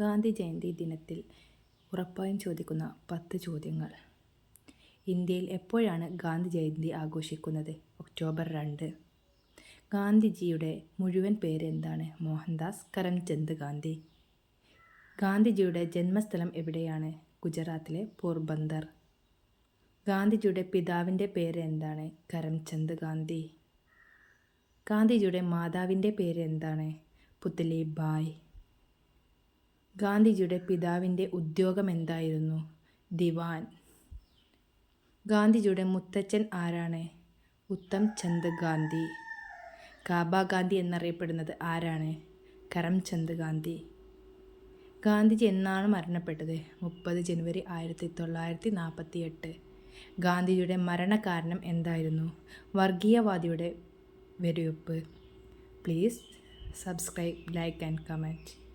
ഗാന്ധി ജയന്തി ദിനത്തിൽ ഉറപ്പായും ചോദിക്കുന്ന പത്ത് ചോദ്യങ്ങൾ. ഇന്ത്യയിൽ എപ്പോഴാണ് ഗാന്ധി ജയന്തി ആഘോഷിക്കുന്നത്? ഒക്ടോബർ രണ്ട്. ഗാന്ധിജിയുടെ മുഴുവൻ പേര് എന്താണ് മോഹൻദാസ് കരംചന്ദ് ഗാന്ധി. ഗാന്ധിജിയുടെ ജന്മസ്ഥലം എവിടെയാണ്? ഗുജറാത്തിലെ പോർബന്ദർ. ഗാന്ധിജിയുടെ പിതാവിന്റെ പേര് എന്താണ് കരംചന്ദ് ഗാന്ധി. ഗാന്ധിജിയുടെ മാതാവിന്റെ പേര് എന്താണ് പുത്ലി ബായ്. ഗാന്ധിജിയുടെ പിതാവിന്റെ ഉദ്യോഗം എന്തായിരുന്നു ദിവാൻ. ഗാന്ധിജിയുടെ മുത്തച്ഛൻ ആരാണ്? ഉത്തം ചന്ദ് ഗാന്ധി. കാബ ഗാന്ധി എന്നറിയപ്പെടുന്നത് ആരാണ്? കരംചന്ദ് ഗാന്ധി. ഗാന്ധിജി എന്നാണ് മരണപ്പെട്ടത്? മുപ്പത് ജനുവരി ആയിരത്തി തൊള്ളായിരത്തി നാൽപ്പത്തി എട്ട് ഗാന്ധിജിയുടെ മരണകാരണം എന്തായിരുന്നു? വർഗീയവാദിയുടെ വെടിവെപ്പ്. Please subscribe like and comment.